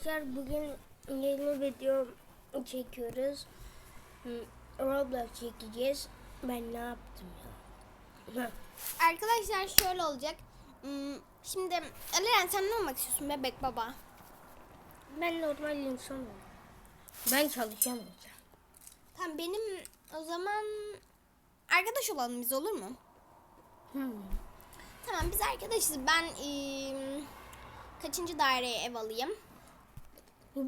Arkadaşlar bugün yeni video çekiyoruz. Roblox çekeceğiz. Ben ne yaptım ya? Arkadaşlar şöyle olacak. Şimdi Aliren sen ne olmak istiyorsun bebek baba? Ben normal insanım. Ben çalışan olacağım. Tamam benim o zaman arkadaş olalım biz olur mu? Hmm. Tamam biz arkadaşız. Ben eee, kaçıncı daireye ev alayım?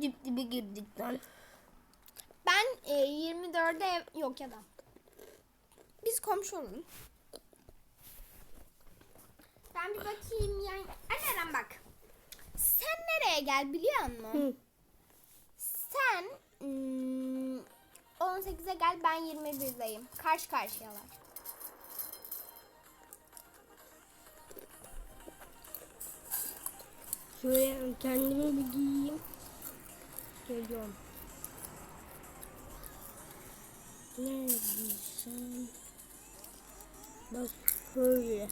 Dip dibe girdik lan. Ben eee 24'de ev yok ya da. Biz komşu olalım. Ben bir bakayım yani. Aliren bak. Sen nereye gel biliyor musun? Hı. Sen hmm, 18'e gel ben 21'deyim. Karşı karşıyalar. Şöyle kendimi bir giyeyim. Идем. Левисон. Быстрее.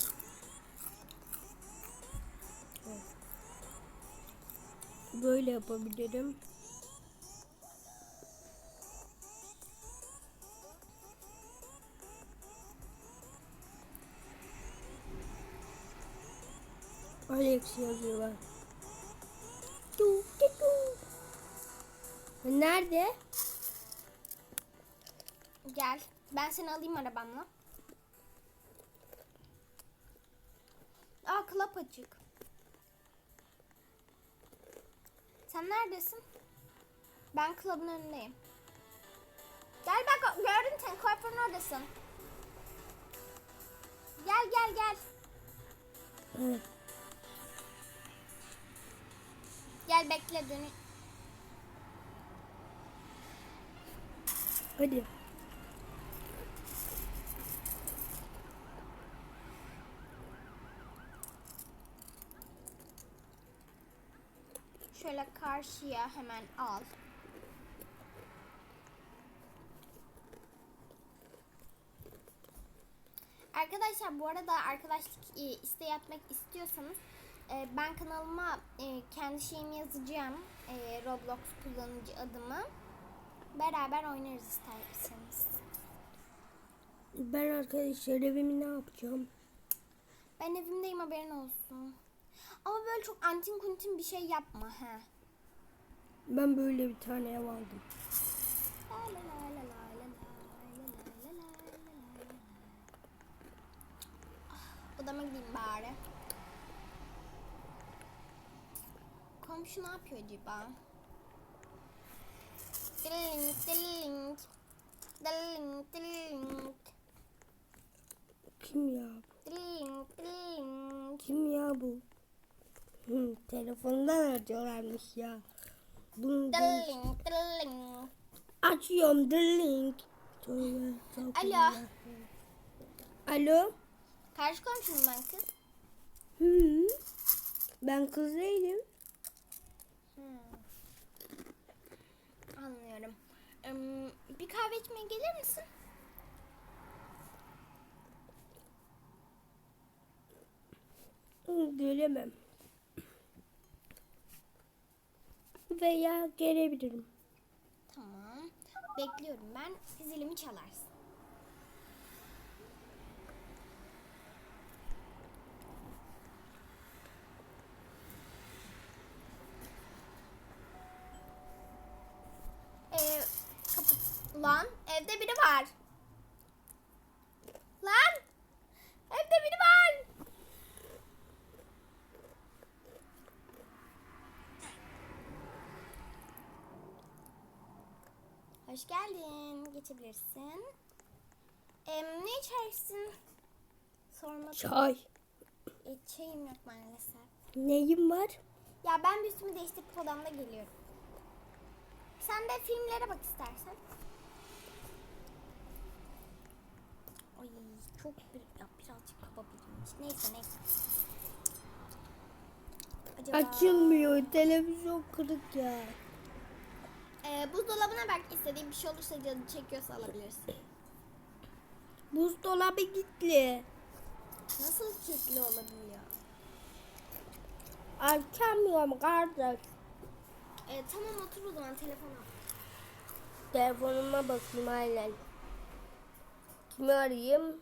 Более победим. Алексия жива. Nerede? Gel. Ben seni alayım arabamla. Aa klap açık. Sen neredesin? Ben klubun önündeyim. Gel bak gördüm seni kuaförün oradasın. Gel gel gel. Evet. Gel bekle dön. Hadi. Şöyle karşıya hemen al. Arkadaşlar bu arada arkadaşlık e, isteği atmak istiyorsanız e, ben kanalıma e, kendi şeyimi yazacağım. Roblox kullanıcı adımı. Beraber oynarız isterseniz. Ben arkadaşlar evimi ne yapacağım? Ben evimdeyim haberin olsun. Ama böyle çok antin kuntin bir şey yapma he. Ben böyle bir tane ev aldım. La la la la la la la la la la la la. Ah, Odama gideyim bari. Komşu ne yapıyor acaba? Dilling dilling. Dilling dilling. Kim ya bu? Dilling dilling. Kim ya bu? Hı, telefondan arıyorlarmış ya. Bunu dilling dilling. Açıyorum dilling. Söyle, Alo. Alo. Karşı komşum ben kız. Hı. Ben kız değilim. Anlıyorum. Bir kahve içmeye gelir misin? Gelemem. Veya gelebilirim. Tamam. Bekliyorum ben. Zilimi çalarsın. Ee, kapı... Lan evde biri var. Lan! Evde biri var. Hoş geldin. Geçebilirsin. Em, ne içersin? Sorma. Çay. E, çayım yok maalesef. Neyim var? Ya ben bir üstümü değiştirip odamda geliyorum. Sen de filmlere bak istersen. Çok bir, ya birazcık kaba biriymiş. Neyse neyse. Acaba... Açılmıyor. Televizyon kırık ya. Ee, buzdolabına bak istediğin bir şey olursa canı çekiyorsa alabilirsin. Buzdolabı gitti. Nasıl kilitli olabiliyor? Açamıyorum kardeş. E, tamam otur o zaman telefona. Telefonuma bakayım aynen. Kimi arayayım?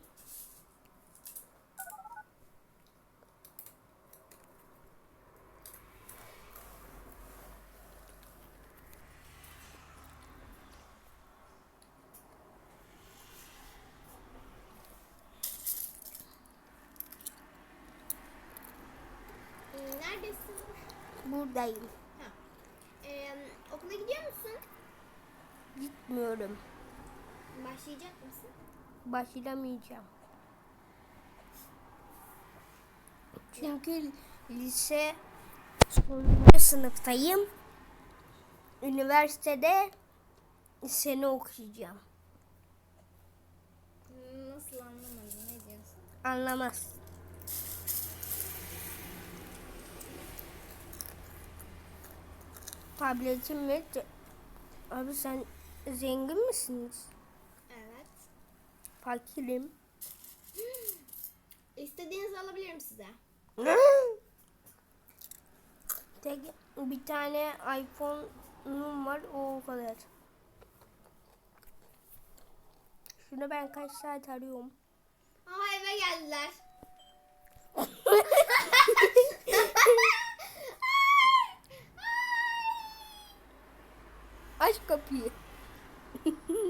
E, neredesin? Buradayım. Ha. E, okula gidiyor musun? Gitmiyorum. Başlayacak mısın? Başlamayacağım. Çünkü lise sonuncu sınıftayım. Üniversitede sene okuyacağım. Nasıl anlamadım ne diyorsun? Anlamaz. Tabletim ve Abi sen zengin misiniz? Evet. Fakirim. İstediğinizi alabilirim size. Tek bir tane iPhone'um var o kadar. Şunu ben kaç saat arıyorum. Aa eve geldiler. Faz copia.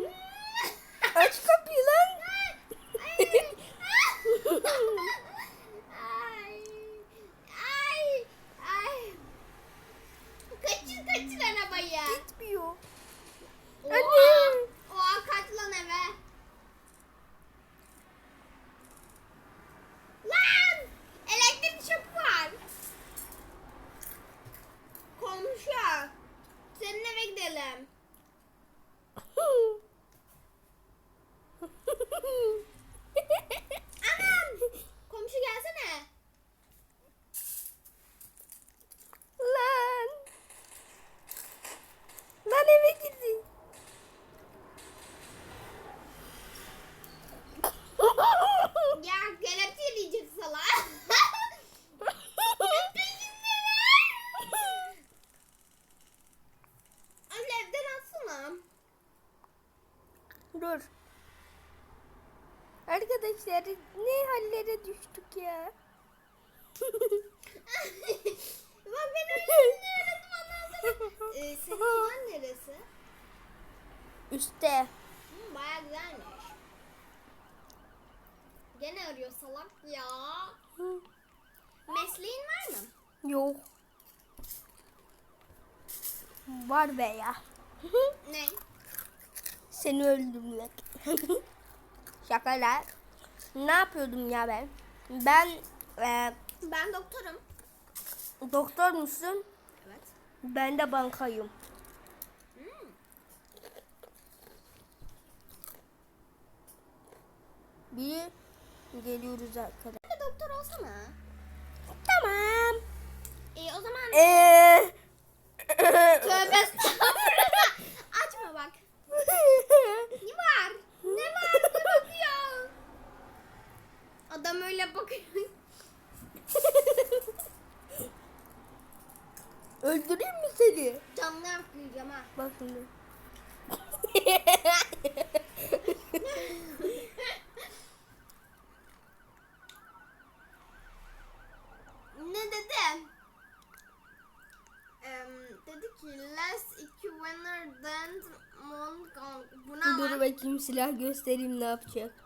Arkadaşlar ne hallere düştük ya. Bak ben öyle ondan sonra. Ee, senin odan neresi? Üste. Hı, Baya güzelmiş. Gene arıyor salak ya. Mesleğin var mı? Yok. Var be ya. Ne? Seni öldürmek. Şakalar. Ne yapıyordum ya ben? Ben e, Ben doktorum. doktor musun? Evet. Ben de bankayım. Hmm. Bir geliyoruz arkadaşlar. Sen de doktor olsana. Tamam. İyi o zaman Eee. Tövbe estağfurullah. Açma bak. Ne var? Ne var? Ne bakıyor? Adam öyle bakıyor. Öldüreyim mi Camdan kıyacağım ha. Bak şimdi. Ne dedi? Em, dedi ki less equivalent than Montgang. Buna Dur var. bakayım silah göstereyim ne yapacak.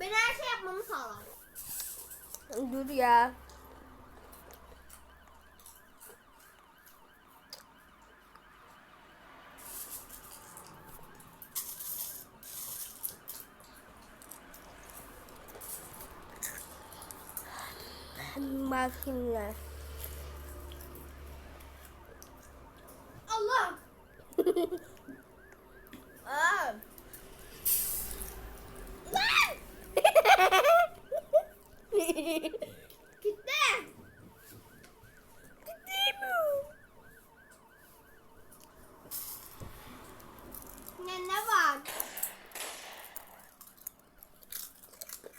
Ben her şey yapmamı sağlar. Dur ya. Bak şimdi. Allah! Aa! Lan! Gitti.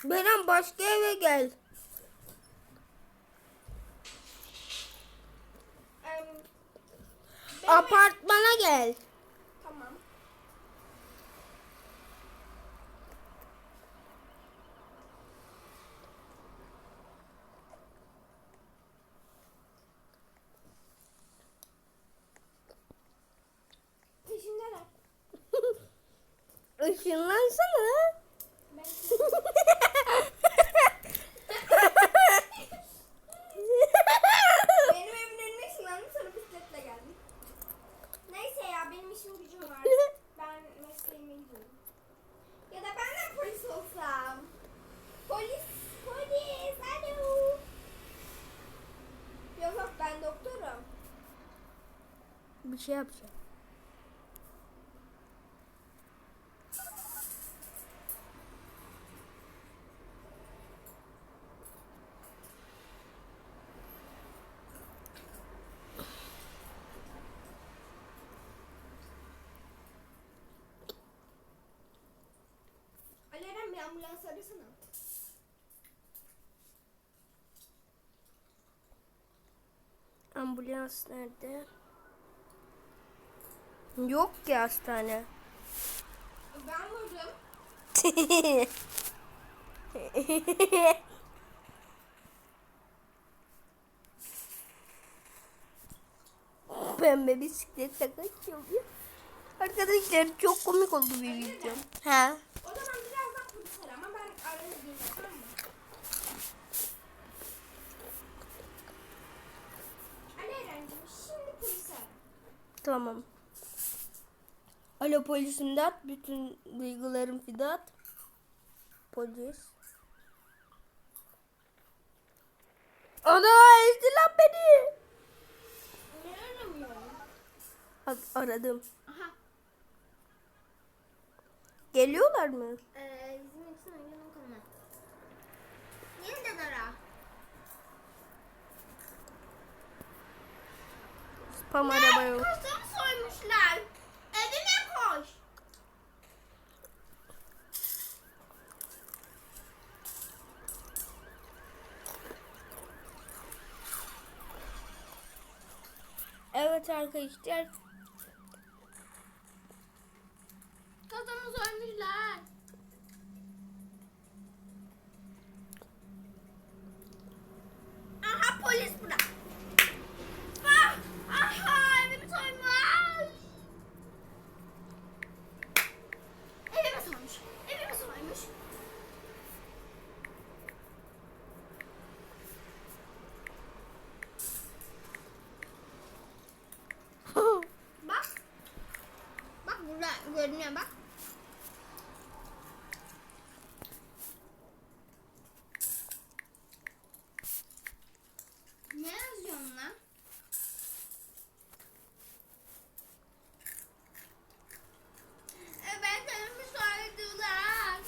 Beren başka eve gel. Em, benim- Apartmana gel. Tamam. Peşimdeler. Işınlansana. Ben benim evimin önüne ışınlandım sonra bisikletle geldim. Neyse ya benim işim gücüm var. Ben mesleğime gidiyorum. Ya da ben de polis olsam. Polis, polis, alo. Yok yok ben doktorum. Bir şey yapacağım. Ambulans arasana. Ambulans nerede? Yok ki hastane. Ben varım. Pembe bisikletle kaçıyorum ya. Arkadaşlar çok komik oldu bir video. Ha. O zaman birazdan polis ara ama ben araya girmem tamam. Alo polis imdat. Bütün duygularım fidat. Polis. Ana ezdi lan beni. A- aradım. Aha. Geliyorlar mı? Ee, Spam araba yok. Kastamı soymuşlar. Evime koş. Evet arkadaşlar. Kastamı soymuşlar. Aha polis burada. Ah, aha evimi soymuş. Evimi soymuş. Evimi soymuş. Bak. Bak burada görünüyor bak. Ne yazıyorsun lan? E ben sana müsaade ediyorlar.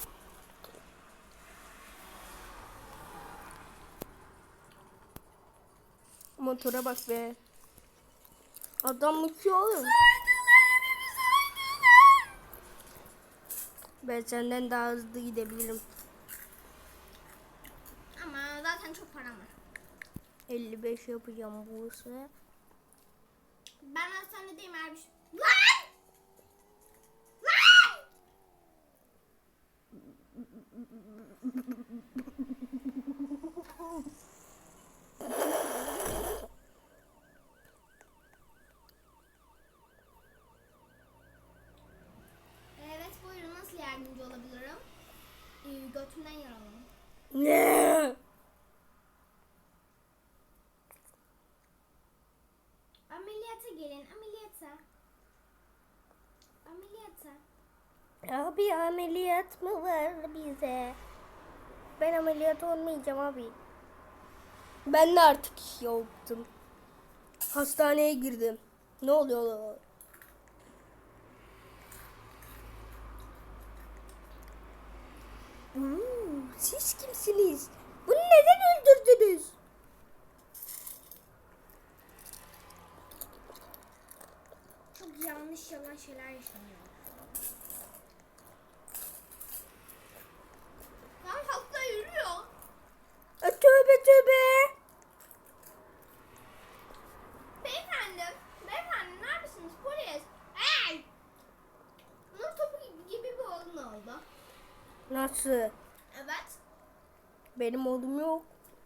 Motora bak be. Adam uçuyor oğlum. Saydılar evimi saydılar. Ben senden daha hızlı gidebilirim. Ama zaten çok param var. 55 yapacağım bu sefer. Ben hastanedeyim Erbiş. Lan! Lan! Abi ameliyat mı var bize? Ben ameliyat olmayacağım abi. Ben de artık yaptım. Hastaneye girdim. Ne oluyor lan? Hmm, siz kimsiniz? Bunu neden öldürdünüz? Çok yanlış yalan şeyler yaşanıyor. Lan hatta yürüyor. E, tövbe tövbe. Beyefendi. Beyefendi neredesiniz polis? Ey! Bunun topu gibi, gibi bir oğlun oldu. Nasıl? Evet. Benim oğlum yok.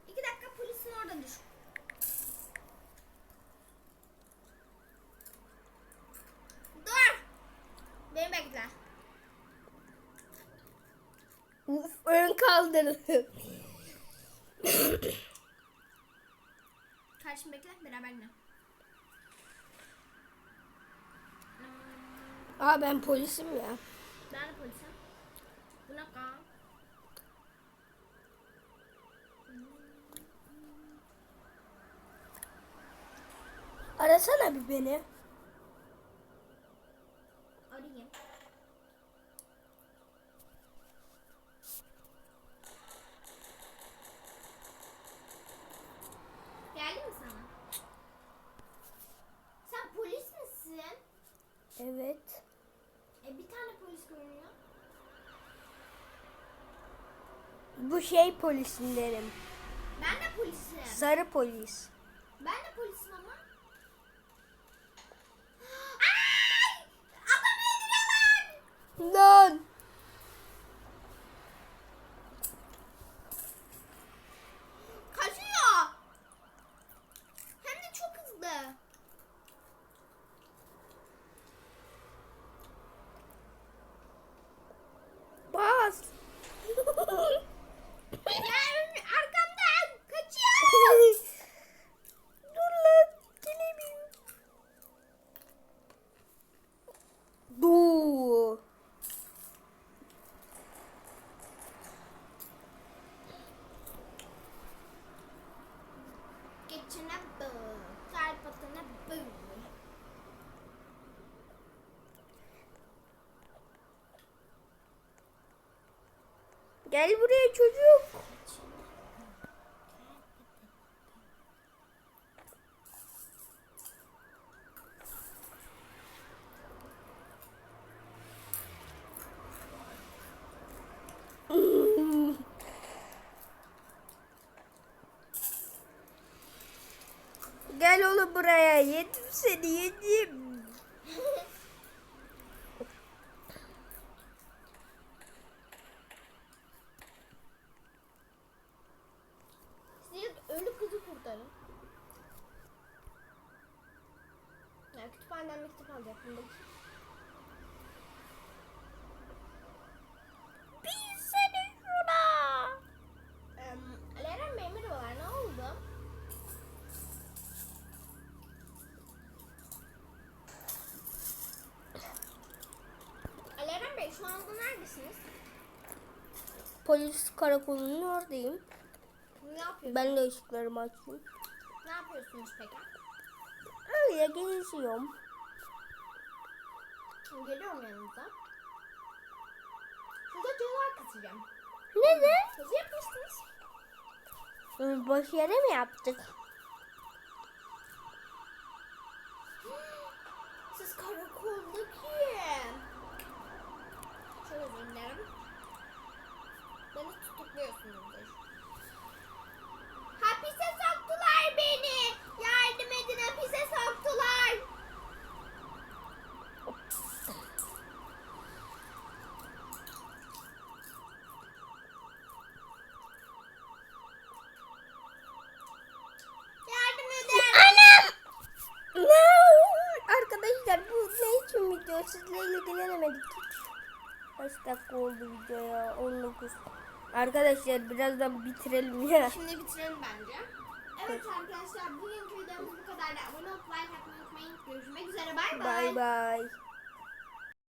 İki dakika polisin orada düşük. Kaldırdım. Karşım bekle beraber gidelim. Aa ben polisim ya. Ben de polisim. Bu ne kan? Arasana bir beni. Arayayım. Geldi mi sana? Sen polis misin? Evet. E bir tane polis görünüyor. Şey polisinlerim. Ben de polisim. Sarı polis. Ben de polisim ama. Ay! Adamı öldürüyorlar! Lan. Kaçıyor. Hem de çok hızlı. Bas. Gel arkamdan. Kaçıyor. Dur lan. Gelemiyorum. Dur. Geçine bı. Kalp atına bı. Gel buraya çocuk. Gel oğlum buraya. Yedim seni yedim. Neredesiniz? Polis karakolunun oradayım. Ne yapıyorsunuz? Ben de ışıklarımı açayım. Ne yapıyorsunuz peki? Öyle geziyorum. Geliyorum yanınıza. Size ceza keseceğim. Neden? Siz yapmışsınız. Boş yere mi yaptık? Siz karakoldaki. Çok özür dakika oldu video ya? 19. Arkadaşlar birazdan bitirelim ya. Şimdi bitirelim bence. Evet arkadaşlar bugünkü videomuz bu kadar. Abone olup like atmayı unutmayın. Görüşmek üzere. Bay bay. Bay bay.